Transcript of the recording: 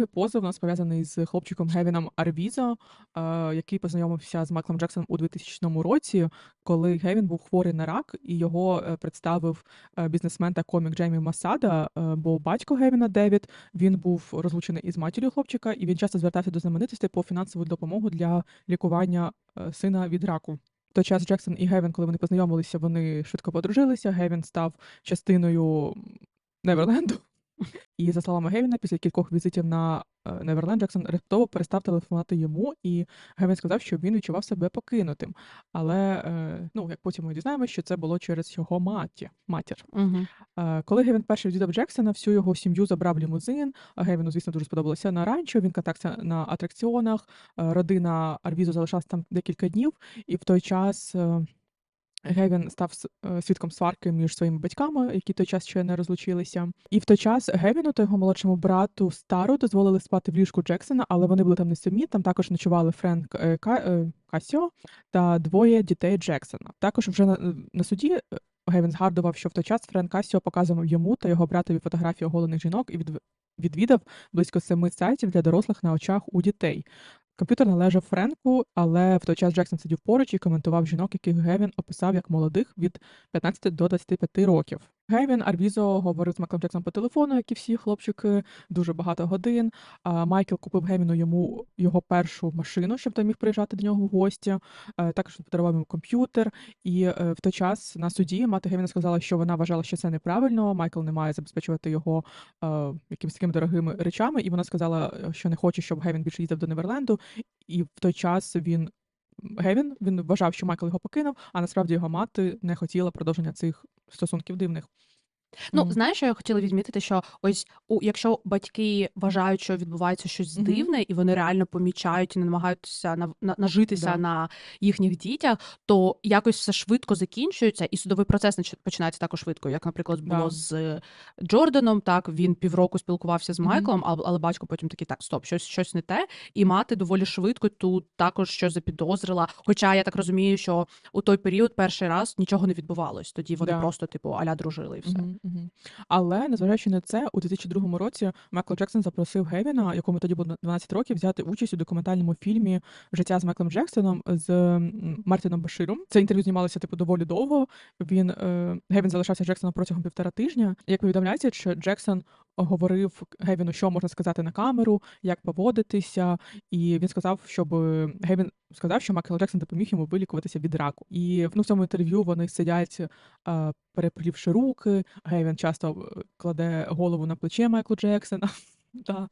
другий позов у нас пов'язаний з хлопчиком Гевіном Арвізо, е, який познайомився з Майклом Джексоном у 2000 році, коли Гевін був хворий на рак, і його е, представив е, бізнесмен та комік Джеймі Масада, бо батько Гевіна Девід він був розлучений із матір'ю хлопчика, і він часто звертався до знаменитостей по фінансову допомогу для лікування сина від раку. Той час Джексон і Гевін, коли вони познайомилися, вони швидко подружилися. Гевін став частиною Неверленду. І за словами Гевіна, після кількох візитів на е, Неверленд, Джексон раптово перестав телефонувати йому, і Гевін сказав, що він відчував себе покинутим. Але е, ну, як потім ми дізнаємося, що це було через його маті, матір. Угу. Коли Гевін перший відвідав Джексона, всю його сім'ю забрав лімузин. Гевіну, звісно, дуже сподобалося на ранчо. Він катався на атракціонах. Родина Арвізо залишалась там декілька днів, і в той час. Гевін став е, свідком сварки між своїми батьками, які той час ще не розлучилися. І в той час Гевіну та його молодшому брату Стару дозволили спати в ліжку Джексона, але вони були там не самі. Там також ночували Френк е, е, Касіо та двоє дітей Джексона. Також вже на, на суді Гевін згадував, що в той час Френк Касіо показував йому та його братові фотографії оголених жінок і від, відвідав близько семи сайтів для дорослих на очах у дітей. Комп'ютер належав Френку, але в той час Джексон сидів поруч і коментував жінок, яких Гевін описав як молодих від 15 до 25 років. Гевін Арвізо говорив з Майклом Джексоном по телефону, як і всі хлопчики, дуже багато годин. А Майкл купив Гевіну йому його першу машину, щоб той міг приїжджати до нього в гості. Е, Також подарував йому комп'ютер. І е, в той час на суді мати Гевіна сказала, що вона вважала, що це неправильно. Майкл не має забезпечувати його е, якимись такими дорогими речами. І вона сказала, що не хоче, щоб Гевін більше їздив до Неверленду. І в той час він. Гевін він вважав, що Майкл його покинув, а насправді його мати не хотіла продовження цих стосунків дивних. Ну, Мгм. знаєш, що я хотіла відмітити, що ось у якщо батьки вважають, що відбувається щось Мгм. дивне, і вони реально помічають і не намагаються нав- на, нажитися Да. на їхніх дітях, то якось все швидко закінчується, і судовий процес нач- починається також швидко. Як, наприклад, було Да. з Джорданом, так він півроку спілкувався з Мгм. Майклом, але, але батько потім такий, так, стоп, щось, щось не те. І мати доволі швидко тут також щось запідозрила. Хоча я так розумію, що у той період перший раз нічого не відбувалось. Тоді вони Да. просто, типу, аля дружили і все. Мгм, Але незважаючи на це, у 2002 році Майкл Джексон запросив Гевіна, якому тоді було 12 років, взяти участь у документальному фільмі Життя з Майклом Джексоном з м, Мартіном Баширом. Це інтерв'ю знімалося типу доволі довго. Він е, Гевін залишався Джексоном протягом півтора тижня. Як повідомляється, що Джексон говорив Гевіну, що можна сказати на камеру, як поводитися, і він сказав, щоб Гевін сказав, що Майкл Джексон допоміг йому вилікуватися від раку. І ну, в цьому інтерв'ю вони сидять, е, переплівши руки. Гевін часто е, кладе голову на плече Майклу Джексона. Да.